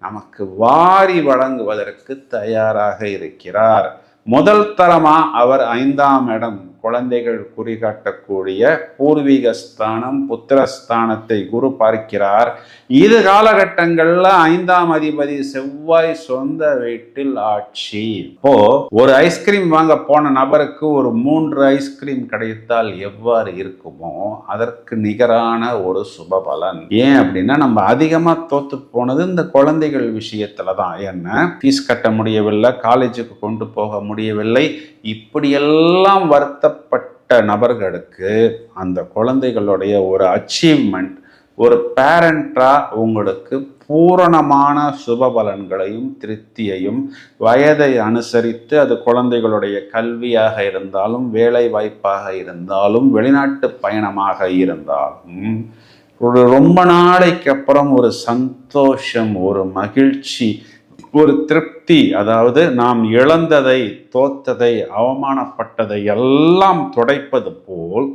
நமக்கு வாரி வழங்குவதற்கு தயாராக இருக்கிறார். முதல் தரமா அவர் ஐந்தாம் இடம். குழந்தைகள் குறிகாட்டக்கூடிய பூர்வீக ஸ்தானம் புத்திரஸ்தானத்தை குரு பார்க்கிறார். இது காலகட்டங்கள்ல ஐந்தாம் அதிபதி செவ்வாய் சொந்த வீட்டில் ஆட்சி. இப்போ ஒரு ஐஸ்கிரீம் வாங்க போன நபருக்கு ஒரு மூன்று ஐஸ்கிரீம் கிடைத்தால் எவ்வாறு இருக்குமோ அதற்கு நிகரான ஒரு சுப பலன். ஏன் அப்படின்னா நம்ம அதிகமா தோத்து போனது இந்த குழந்தைகள் விஷயத்துல தான். என்ன? ஃபீஸ் கட்ட முடியவில்லை காலேஜுக்கு கொண்டு போக முடியவில்லை. இப்படியெல்லாம் வருத்த வருத்தப்பட்ட நபர்களுக்கு அந்த குழந்தைகளுடைய ஒரு அச்சீவ்மெண்ட் ஒரு பேரண்டாக உங்களுக்கு பூரணமான சுப பலன்களையும் திருப்தியையும் வயதை அனுசரித்து அது குழந்தைகளுடைய கல்வியாக இருந்தாலும் வேலை வாய்ப்பாக இருந்தாலும் வெளிநாட்டு பயணமாக இருந்தாலும் ஒரு ரொம்ப நாளைக்கு அப்புறம் ஒரு சந்தோஷம் ஒரு மகிழ்ச்சி ஒரு திருப்தி அதாவது நாம் இழந்ததை தோத்ததை அவமானப்பட்டதை எல்லாம் துடைப்பது போல்